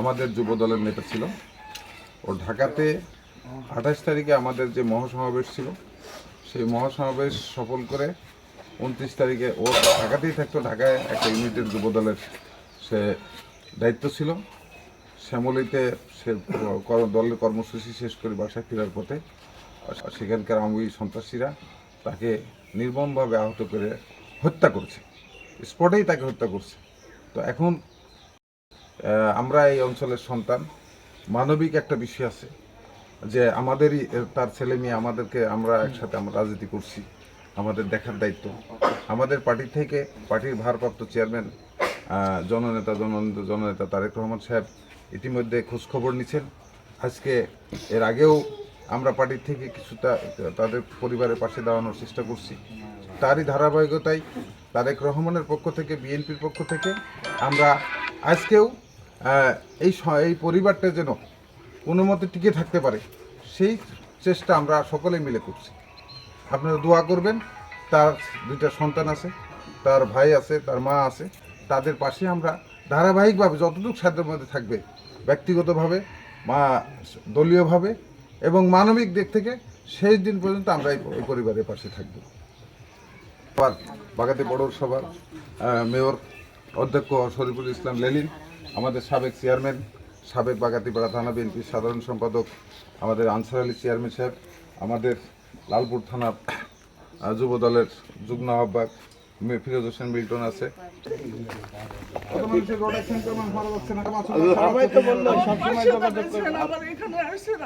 আমাদের যুব দলের নেতা ছিল। ও ঢাকাতে আঠাশ তারিখে আমাদের যে মহাসমাবেশ ছিল, সেই মহাসমাবেশ সফল করে উনত্রিশ তারিখে ও ঢাকাতেই থাকতো। ঢাকায় একটা ইউনিটের যুব দলের সে দায়িত্ব ছিল। শ্যামলিতে সে দলের কর্মসূচি শেষ করে বাসায় ফেরার পথে সেখানকার আওয়ামী সন্ত্রাসীরা তাকে নির্মমভাবে আহত করে হত্যা করছে। স্পটেই তাকে হত্যা করছে। তো এখন আমরা এই অঞ্চলের সন্তান। মানবিক একটা বিষয় আছে যে আমাদেরই তার ছেলে মেয়ে আমাদেরকে আমরা একসাথে আমরা রাজনীতি করছি, আমাদের দেখার দায়িত্ব। আমাদের পার্টি থেকে পার্টির ভারপ্রাপ্ত চেয়ারম্যান জননেতা জননেতা জননেতা তারেক রহমান সাহেব ইতিমধ্যে খোঁজখবর নিচ্ছেন আজকে এর আগেও আমরা পার্টির থেকে কিছুটা তাদের পরিবারের পাশে দাঁড়ানোর চেষ্টা করছি। তারই ধারাবাহিকতায় তারেক রহমানের পক্ষ থেকে, বিএনপির পক্ষ থেকে আমরা আজকেও এই এই পরিবারটা যেন কোনো মতে টিকে থাকতে পারে সেই চেষ্টা আমরা সকলে মিলে করছি। আপনারা দোয়া করবেন তার দুইটা সন্তান আছে তার ভাই আছে তার মা আছে তাদের পাশে আমরা ধারাবাহিকভাবে যতটুকু সাধ্যের মধ্যে থাকবে ব্যক্তিগতভাবে মা দলীয়ভাবে এবং মানবিক দিক থেকে শেষ দিন পর্যন্ত আমরা এই পরিবারের পাশে থাকব। বাগাতি পৌরসভার আহ, মেয়র অধ্যক্ষ শরীফুল ইসলাম লেলিন আমাদের সাবেক চেয়ারম্যান সাবেক বাগাতিপাড়া থানা বিএনপির সাধারণ সম্পাদক আমাদের আনসার আলী চেয়ারম্যান সাহেব আমাদের লালপুর থানার আহ, যুব দলের যুগ্ম আহ্বায়ক ফিরোজ হোসেন মিল্টন আছে।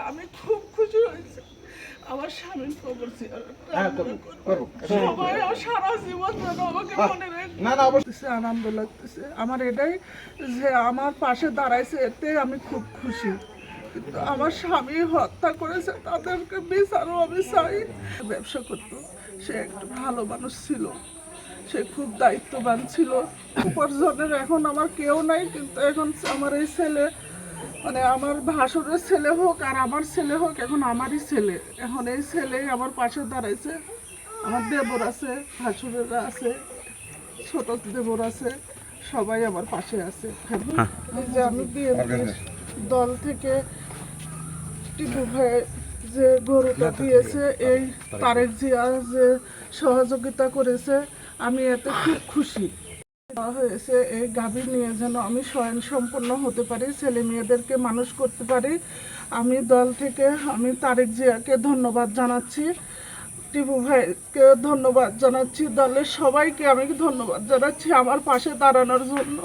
আমি খুব খুশি হয়েছি। আমার স্বামীর খবর ছিল। সবাই আমার সারা জীবন আমাকে মনে রাখবে না না অবশ্যই। লাগতেছে, আনন্দ লাগতেছে। আমার এটাই যে আমার পাশে দাঁড়াইছে এতে আমি খুব খুশি। কিন্তু আমার স্বামী হত্যা করেছে তাদেরকে বিচারও আমি চাই। ব্যবসা করতো। সে একটা ভালো মানুষ ছিল। সে খুব দায়িত্ববান ছিল। উপার্জনের এখন আমার কেউ নাই কিন্তু এখন আমার এই ছেলে মানে আমার ভাসুরের ছেলে হোক আর আমার ছেলে হোক এখন আমারই ছেলে। এখন এই ছেলে আমার পাশে দাঁড়াইছে। আমার দেবর আছে ভাসুরেরা আছে ছোট দেবর আছে সবাই আমার পাশে আছে। এই যে আমি বিএনপির দল থেকে টিপু ভাই যে গরুটা দিয়েছে এই তারেক জিয়া যে সহযোগিতা করেছে আমি এতে খুব খুশি। হয়েছে, এই গাভী নিয়ে যেন আমি স্বয়ং সম্পন্ন হতে পারি, ছেলে মেয়েদেরকে মানুষ করতে পারি। আমি দল থেকে, আমি তারেক জিয়াকে ধন্যবাদ জানাচ্ছি। টিপু ভাইকে ধন্যবাদ জানাচ্ছি, দলের সবাইকে আমি ধন্যবাদ জানাচ্ছি আমার পাশে দাঁড়ানোর জন্য।